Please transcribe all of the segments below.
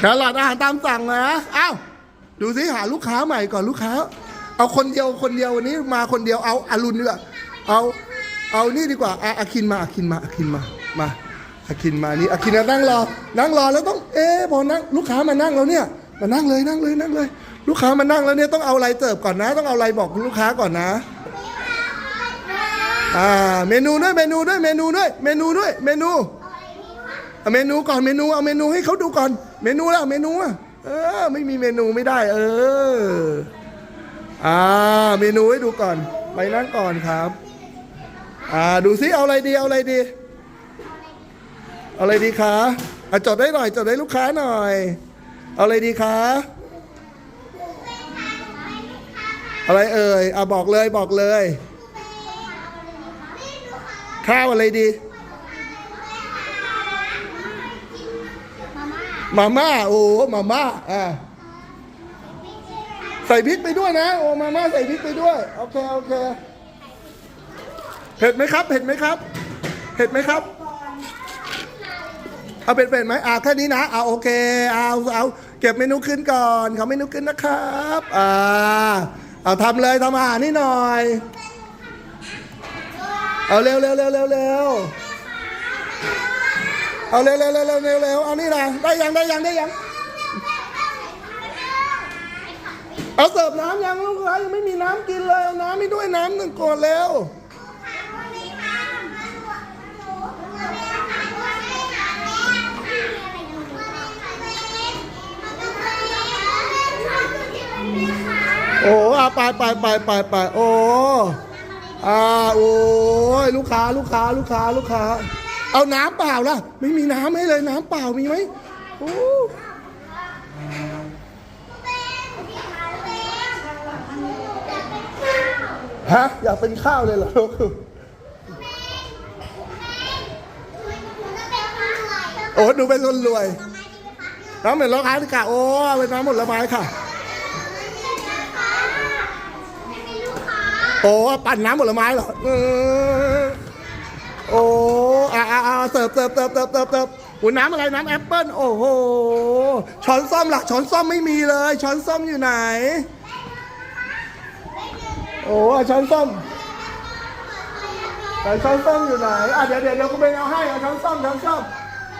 แครอทอาหารตามสั่งนะเอ้าดูสิหาลูกค้าใหม่ก่อนลูกค้า เอาคนเดียวคนเดียววันนี้มาคนเดียวเอาอารุณดีกว่าเอาเอานี่ดีกว่าอาอาคินมาอาคินมาอาคินมามาอาคินมานี่อาคินนั่งรอ นั่งรอแล้วต้องเอ๊ะพอนั่งลูกค้ามานั่งแล้วเนี่ยมานั่งเลยนั่งเลยนั่งเลย ลูกค้ามานั่งแล้วเนี่ยต้องเอาอะไรเสิร์ฟก่อนนะ ต้องเอาอะไรบอกลูกค้าก่อนนะอ่าเมนูด้วยเมนูด้วยเมนูด้วยเมนูด้วยเมนู เอาเมนูก่อนเมนูเอาเมนูให้เขาดูก่อน เมนูแล้วเมนูอะเออ ไม่มีเมนูไม่ได้ เออ อ่า เมนูให้ดูก่อน ไปนั่งก่อนครับ อ่า ดูซิเอาอะไรดีเอาอะไรดี เอาอะไรดีคะอะจดได้หน่อยจดได้ลูกค้าหน่อย เอาอะไรดีคะอะไรเอ่ยอะบอกเลยบอกเลย ข้าวอะไรดี มาม่าโอ้มาม่าอ่าใส่พริกไปด้วยนะ โอ้มาม่าใส่พริกไปด้วยโอเคโอเคเผ็ดไหมครับเผ็ดไหมครับเผ็ดไหมครับเอาเป็นเป็นไหมอ่าแค่นี้นะเอาโอเคเอาเอาเก็บเมนูขึ้นก่อนเขาเมนูขึ้นนะครับอ่าเอาทำเลยทำอาหารนี่หน่อย เอาเร็วเร็วเร็วเร็วเร็ว เอาเร็วเร็วเร็วเร็วเร็วเอานี่นะได้ยังได้ยังได้ยัง เอาเสิร์ฟน้ำยังลูกค้ายังไม่มีน้ำกินเลยเอาน้ำไม่ด้วยน้ำหนึ่งก่อนเร็วโอ้อาไปไปไปไปไปโอ้อาโอ้ยลูกค้าลูกค้าลูกค้าลูกค้า เอาน้ำเปล่าล่ะ ไม่มีน้ำให้เลยน้ำเปล่ามีไหมโอ้ฮะอยากเป็นข้าวเลยเหรอลูกโอ้หนูเป็นคนรวย น้ำเหมือนลูกค้าที่กะโอ้เป็นน้ำหมดละไม้ค่ะ โอ้ปั่นน้ำผลไม้เหรอโอ้ อ่าอ่าอ่าเสิร์ฟเสิร์ฟเสิร์ฟเสิร์ฟเสิร์ฟเสิร์ฟโอ้น้ำอะไรน้ำแอปเปิ้ลโอ้โหช้อนส้อมล่ะช้อนส้อมไม่มีเลย ช้อนส้อมอยู่ไหน โอ้อะช้อนส้อมแต่ช้อนส้อมอยู่ไหนอะเดี๋ยวเดี๋ยวเดี๋ยวกูไปเอาให้เอาช้อนส้อมช้อนส้อม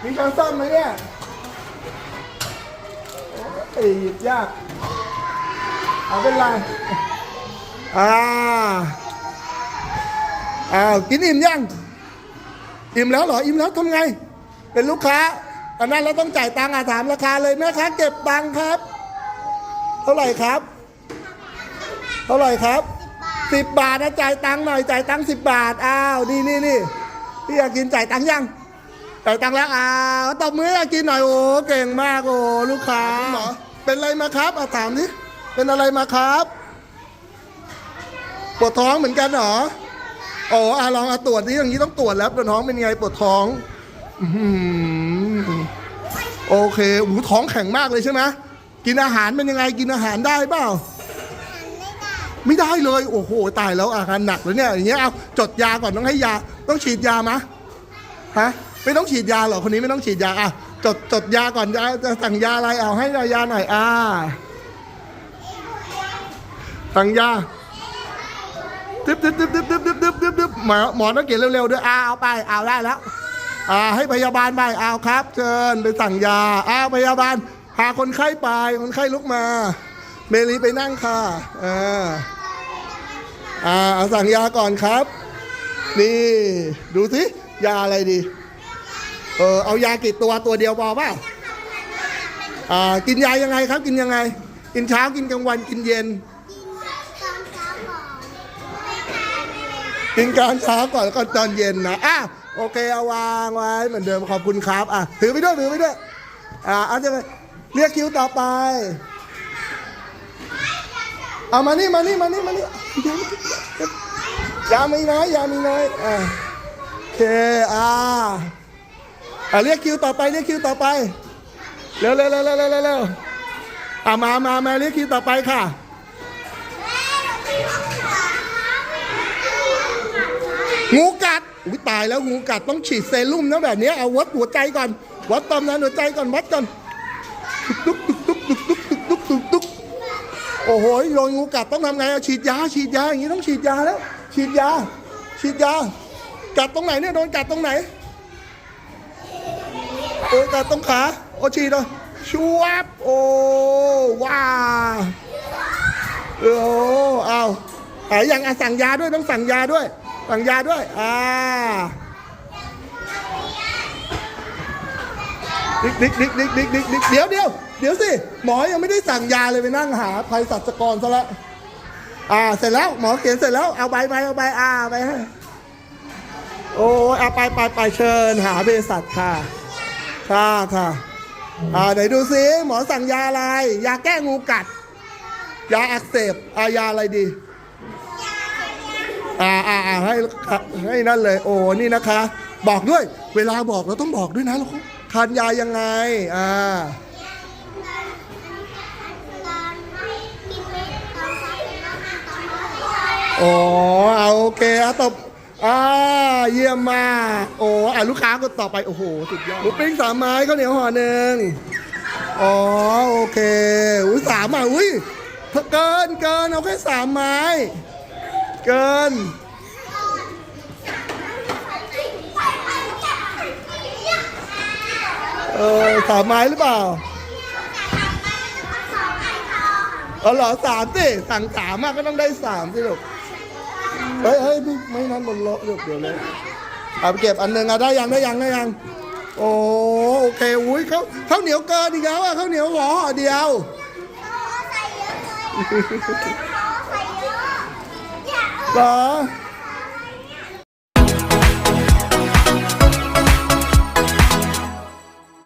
มีช้อนส้อมไหมเนี่ยโอ้หยิบยากเอาเป็นไรอ่าอ้าวกินอิ่มยัง อิ่มแล้วเหรออิ่มแล้วทำไง เป็นลูกค้าอันนั้นเราต้องจ่ายตังค์อะถามราคาเลยแม่ค้าเก็บตังค์ครับ เท่าไหร่ครับ เท่าไหร่ครับสิบบาทนะจ่ายตังค์หน่อยจ่ายตังค์สิบบาทอ้าวนี่นี่นี่พี่อยากกินจ่ายตังค์ยังจ่ายตังค์แล้วอ้าวตบมืออยากกินหน่อยโอ้เก่งมากโอ้ลูกค้าหมอเป็นอะไรมาครับอะถามดิเป็นอะไรมาครับปวดท้องเหมือนกันเหรอ โอ้อาลองเอาตรวจดิอย่างนี้ต้องตรวจแล้วปวดท้องเป็นไงปวดท้องอื้อหือโอเคโอ้โหท้องแข็งมากเลยใช่ไหมกินอาหารเป็นยังไงกินอาหารได้เปล่า ไม่ได้เลย โอ้โห ตายแล้วอาการหนักเลยเนี่ยอย่างเงี้ยเอาจดยาก่อนต้องให้ยา ต้องฉีดยามะฮะไม่ต้องฉีดยาเหรอคนนี้ไม่ต้องฉีดยาอะจดจดยาก่อนยาจะสั่งยาอะไรเอาให้ยาหน่อยอ่าสั่งยา ตึ๊บตึ๊บตึ๊บตึ๊บตึ๊บตึ๊บตึ๊บตึ๊บตึ๊บหมอหมอต้องเขียนเร็วๆด้วยอ่าเอาไปเอาได้แล้วอ่าให้พยาบาลไปเอาครับ เชิญไปสั่งยาอ้าวพยาบาลพาคนไข้ไปคนไข้ลุกมา เมลีไปนั่งค่ะอ่าอ่าเอาสั่งยาก่อนครับ นี่ ดูสิยาอะไรดี เออเอายากี่ตัวตัวเดียวพอป่ะอ่ากินยายังไงครับ กินยังไง กินเช้ากินกลางวันกินเย็น กินกลางเช้าก่อนแล้วก็ตอนเย็นนะอะโอเคเอาวางไว้เหมือนเดิมขอบคุณครับอะถือไปด้วยถือไปด้วยอะเอาจะไปเรียกคิวต่อไปเอามานี่มานี่มานี่มานี่ยามีน้อยยามีน้อยอะโอเคอะอะเรียกคิวต่อไปเรียกคิวต่อไปเร็วเร็วเร็วเร็วเร็วเร็วอะมามามาเรียกคิวต่อไปค่ะ งูกัดอุ้ยตายแล้วงูกัดต้องฉีดเซรุ่มนะแบบนี้เอาวัดหัวใจก่อน วัดตอมนั้นหัวใจก่อนวัดก่อนตุ๊กตุ๊กตุ๊กตุ๊กตุ๊กตุ๊กตุ๊กตุ๊กโอ้โหโดนงูกัดต้องทำไงอะฉีดยาฉีดยาอย่างนี้ต้องฉีดยาแล้ว ฉีดยา ฉีดยา กัดตรงไหนเนี่ยโดนกัดตรงไหนโอ้กัดตรงขาโอ้ฉีดเลยชูวับโอ้ว้าเออเอาหายยังอะสั่งยาด้วยต้องสั่งยาด้วย สั่งยาด้วย อ่าดิ๊กดิ๊กดิ๊กดิ๊กดิ๊กดิ๊กดิ๊กเดี๋ยวเดี๋ยวเดี๋ยวสิ หมอยังไม่ได้สั่งยาเลยไปนั่งหาภัยสัชกรซะล้วอ่า เสร็จแล้ว หมอเขียนเสร็จแล้ว เอาใบไปเอาใบอ่าไปให้ โอ้ยเอาไปไปไปเชิญหาเภสัชค่ะ ค่ะค่ะ อ่าไหนดูซิ หมอสั่งยาอะไร ยาแก้งูกัด ยาอักเสบอายาอะไรดี อ่าอ่าอ่าให้ให้นั่นเลย โอ้นี่นะคะ บอกด้วย เวลาบอกเราต้องบอกด้วยนะเราทานยายังไงอ่าโอ๋อเอาโอเคอะตบอ่าเยี่ยมมากโอ้อะลูกค้าก็ต่อไป โอ้โห สุดยอดหมูปิ้งสามไม้ข้าวเหนียวห่อหนึ่งอ๋อโอเคอุ้ยสามอะอุ้ยเกินเกินเอาแค่สามไม้ เกิน เออสามไม้หรือเปล่าเออเหรอสามสิสั่งสามอะก็ต้องได้สามสิลูกเฮ้ยเฮ้ยไม่ไม่นั้นบนโลลูกเดี๋ยวเลยเอาไปเก็บอันหนึ่งอะได้ยังได้ยังได้ยัง โอ้โอเคอุ้ยเขาข้าวเหนียวเกินอีกแล้วอะข้าวเหนียวห่อเดียว 啊？